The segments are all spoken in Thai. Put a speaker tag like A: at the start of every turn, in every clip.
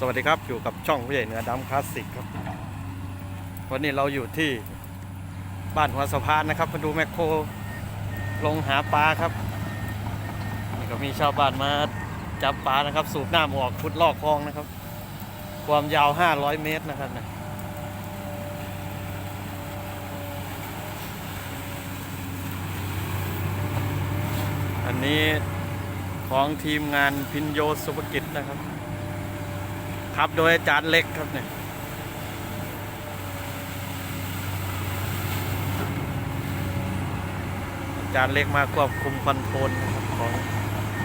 A: สวัสดีครับอยู่กับช่องผู้ใหญ่เหนือดำคลาสสิกครับวันนี้เราอยู่ที่บ้านหัวสะพานนะครับมาดูแมคโครลงหาปลาครับนี่ก็มีชาวบ้านมาจับปลานะครับ สูบน้ำออกพุดลอกคลองนะครับ ความยาว 500 เมตรนะครับนะอันนี้ของทีมงานพินโยสุภกิจนะครับ ครับโดยอาจารย์เล็กครับเนี่ยอาจารย์เล็กมาควบคุมคอนโทรลนะครับของ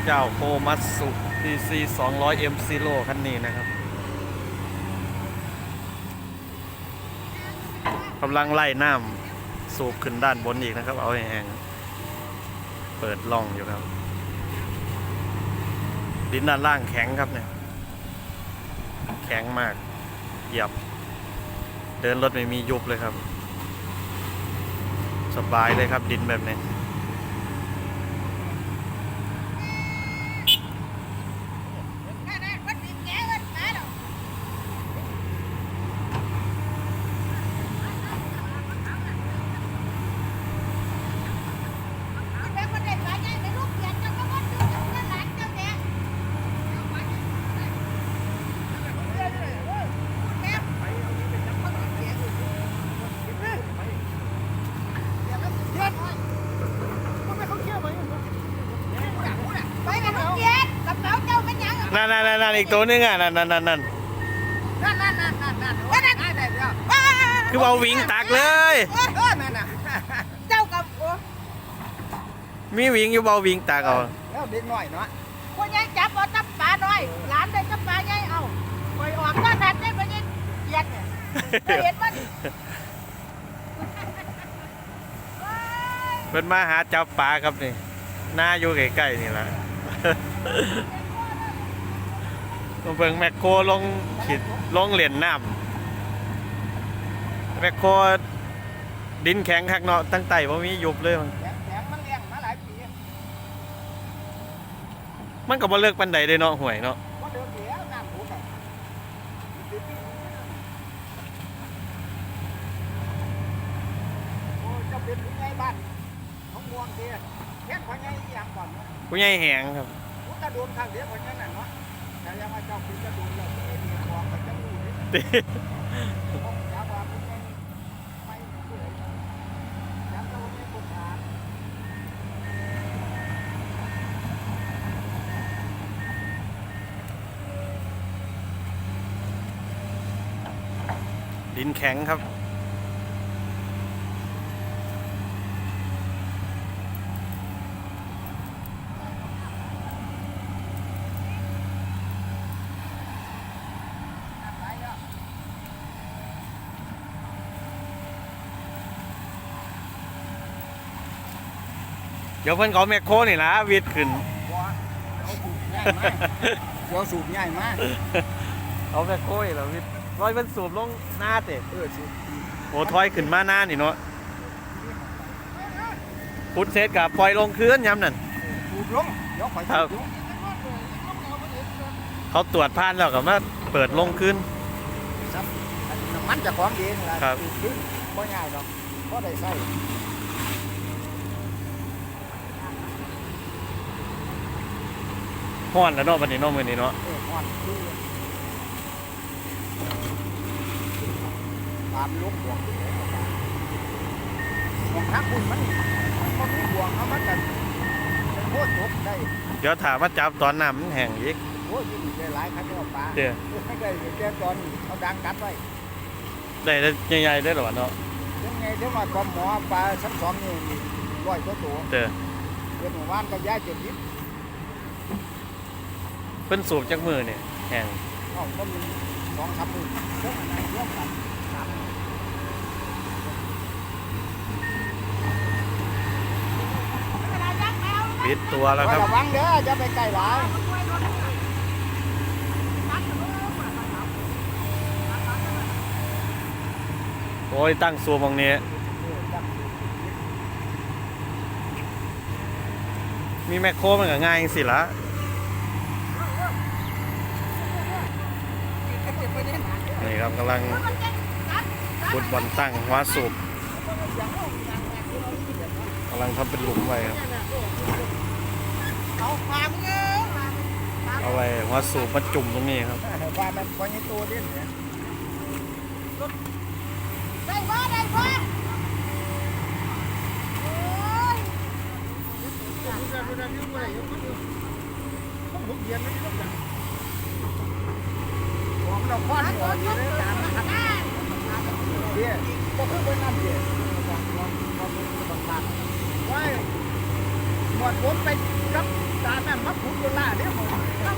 A: เจ้าโคมัตสุ DC 200 M Zero คันนี้นะครับกำลังไล่น้ำสูบขึ้นด้านบนอีกนะครับ เอาแห้งเปิดล่องอยู่ครับ ดินด้านล่างแข็งครับเนี่ย แข็งมากเหยียบ เดินรถไม่มียุบเลยครับ สบายเลยครับดินแบบนี้
B: น่ะวัดดินแกวัดมาดอกคุณแม่คนเด็กหลานใหญ่ไม่รู้เขียนเจ้าก็วัดดูเจ้าก็หลานเจ้าแดงคุณแม่ไปกันทุกเย็นกระเป๋าเจ้าเป็นหยังอะ
A: นั่นนั่นนั่นอีกตัวนึงอะนั่นนั่นนั่นนั่น
B: นั่นนั่นนั่นนั่นนั่นว่านั่นได้เดียว
A: คือเอาวิ่งตักเลย
B: เออนั่นน่ะเจ้ากับโอ้
A: มีวิ่งอยู่เบาวิ่งตักเอา
C: แล้วเด็กน้อยเนาะ
B: คนยังจับเอาจับปลาน้อยหลานได้จับปลาใหญ่เอาปล่อยออกก็นั่นได้บ่ยังเกียดเนี่ยเคยเห็นมัน
A: เพิ่นมาหาจับปลาครับนี่หน้าอยู่ใกล้ๆนี่แหละมา เบิ่งแมคโครลงขีดลงเหรียญน้ำแมคโครดินแข็งคักเนาะตั้งไต่บ่มียุบเลยมัน
C: แข็งแข็งมันเลี้ยงมาหลายปี
A: มันก็บ่เลิกปันใดเด้เนาะห่วยเนาะ
C: ก็เดินเสียน้ำหูกันโอ้เจะเป็นผู้ใหญ่บ้านน้องม่วงเดียแค่พ่อใหญ่อย่างก่อนเนาะ
A: ผู้ใหญ่แหงครับ
C: ผู้กระโดนข้างเดียวพ่อใหญ่นั่นเนาะแต่าเจ้าคุณกระโดนแล้วไม่มีของมันจะรู้เลยต้องยาว่าผู้ใหญ่ไม่เปื่อยยาวกว่าผู้ใหญ่ผู้ขา
A: ดินแข็งครับ เดี๋ยวเพิ่นเขาแมคโครนี่ละวิดขึ้น
C: บัวเอาสูบง่ายมากบัวสูบง่ายมาก
A: เอาแมคโครนี่ละวิดร้อยเพิ่นสูบลงหน้าเตะ
C: เออสูบ
A: โอ้ถอยขึ้นมาหน้านี่เนาะพุทธเซตกับปล่อยลงคืนย้ำนั่น
C: สูบลงเดี๋ยวข่อย
A: ครั
C: สู
A: บ
C: บลง
A: เขาตรวจผ่านแล้วก็มาเปิดลงคืน
C: ครับอันน้ำมันจะของดีนั่นล่ะ
A: ครับ
C: สูขึ้นบ่ง่ายหรอกบ่ได้ใส่
A: ห้อนแล้วเนาะวันนี้เนาะมื้อนี้เนาะ
C: เออฮ้อนคือตามลูกบวกที่ไหนก็ตามบวกทักคุณมันมันมีบวกเอามันกันเป็นโคตรจบได้
A: เดี๋ยวถามว่าจับตอนน้ำมันแห้งอีก
C: โอ้ยยิ่งได้หลายครั้งแล้วปลา
A: เดี๋ยว
C: ไม่ได้แค่ตอนเอาดังกัดไว้
A: ได้ได้ใหญ่ๆได้หรอวะเนาะ
C: ยังไงเดี๋ยวมาตอมหมอปลาชั้นสองนี่ร้อยกว่าตัว
A: เด้อ
C: เดือนหมู่บ้านก็ย้ายเจ็ดยิบ
A: เพิ่นสูบจากมือเนี่ยแห้ง
C: เอาก็มีสองสามหมื่นเรื่องอะไรเรื่องกันสามหมื่น
B: เวลายักแมว
A: ปิดตัวแล้วครับ
C: ระวังเด้อจะไปใกล้หลาย
A: โอ้ยตั้งสูบตรงนี้ มีแมคโครมันก็ง่ายจังสิละ นี่ครับกำลังขุดบอลตั้งหัวสูบกำลังทำเป็นหลุมไว้ครับ
B: เอาควาเง
A: เอาไว้หัวสูบมาจุ่มตรงนี้ครับ
C: ว่ามันพอยังตัวเด่นเนี่ย
B: ได้บ่ได้บ่โอ้ย
C: เราคว้าหัวอยู่ในจานนะครับเดี๋ยวก็เพิ่งไปนั่นเดี๋ยวไว้หมดผมไปกับจานนั้นมาขุดโดนล่าเนี่ยหมด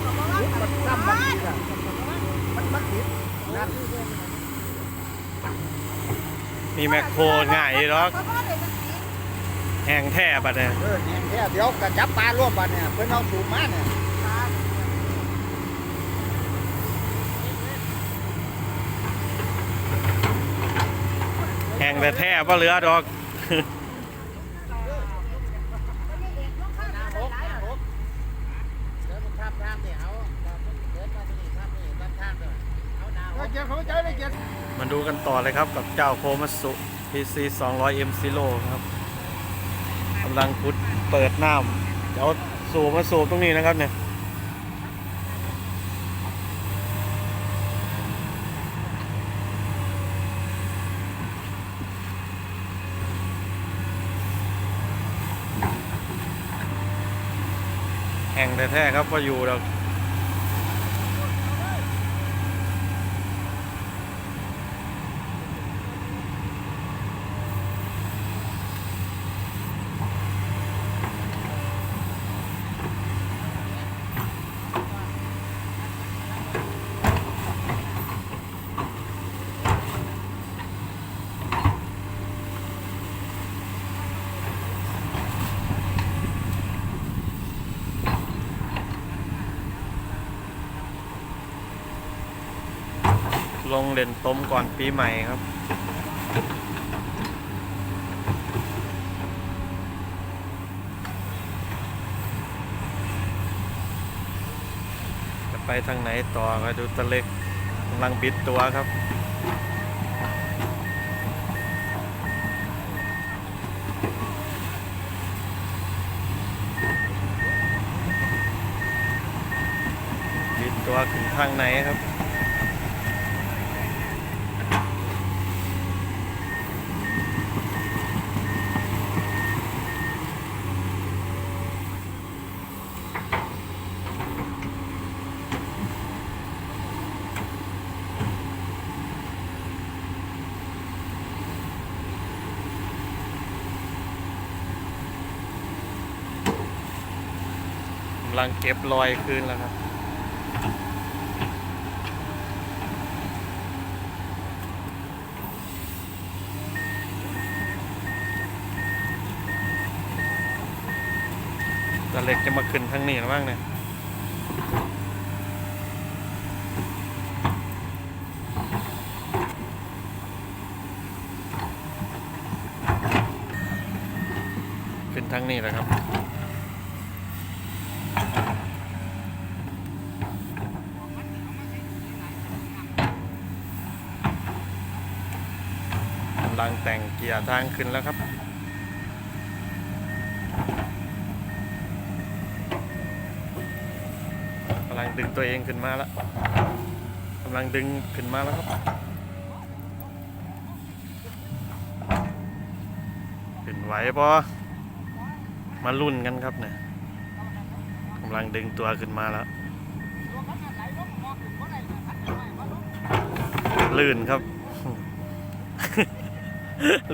B: บอกว่า
C: ขุดมันซ้ำมันมันมันติดนั่น
A: มีแมคโครง่ายหรอกแห้งแท้ปะเนี่ย
C: เออเนี่ยแค่เดี๋ยวกระจับปลารวบบัดเนี่ยเพิ่อนเอาสูบมาเนี่ย
A: งแต่แท้ปะเหลือดอกมาดูกันต่อเลยครับกับเจ้าโคมัสุ PC 200 M Zero ครับกำลังพุดเปิดน้ำเดี๋ยวสูบมาสูบตรงนี้นะครับเนี่ย แห่งแท้ๆครับก็อยู่แล้ว ลงเล่นต้มก่อนปีใหม่ครับ จะไปทางไหนต่อก็ดูตะเล็กกำลังบิดตัวครับบิดตัวขึ้นทางไหนครับำลังเก็บรอยคืนแล้วครับตะเล็กจะมาขึ้นทางนี้หรือบ้างเนี่ยขึ้นทางนี้แหละครับำลังแต่งเกียร์ทางขึ้นแล้วครับ กำลังดึงตัวเองขึ้นมาแล้ว กำลังดึงขึ้นมาแล้วครับ ขึ้นไหวปะมาลุ่นกันครับเนี่ยกำลังดึงตัวขึ้นมาแล้ว ลื่นครับ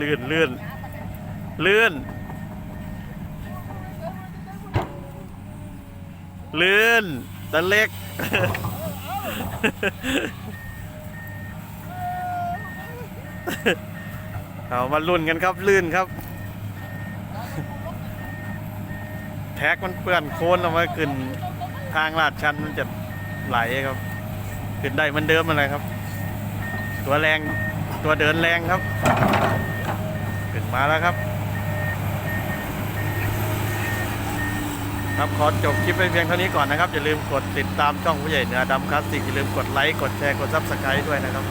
A: ลื่นลื่นลื่นลื่นตะเล็ก เอามาลุ่นกันครับ ลื่นครับ แท็กมันเปื้อนโคลนเอามาขึ้นทางลาดชันมันจะไหลครับ ขึ้นได้มันเดิมอะไรครับ ตัวแรงตัวเดินแรงครับ มาแล้วครับ ครับขอจบคลิปไปเพียงเท่านี้ก่อนนะครับ อย่าลืมกดติดตามช่องผู้ใหญ่เนือดำคลาสสิกอย่าลืมกดไลค์กดแชร์กดซับสไครต์ด้วยนะครับ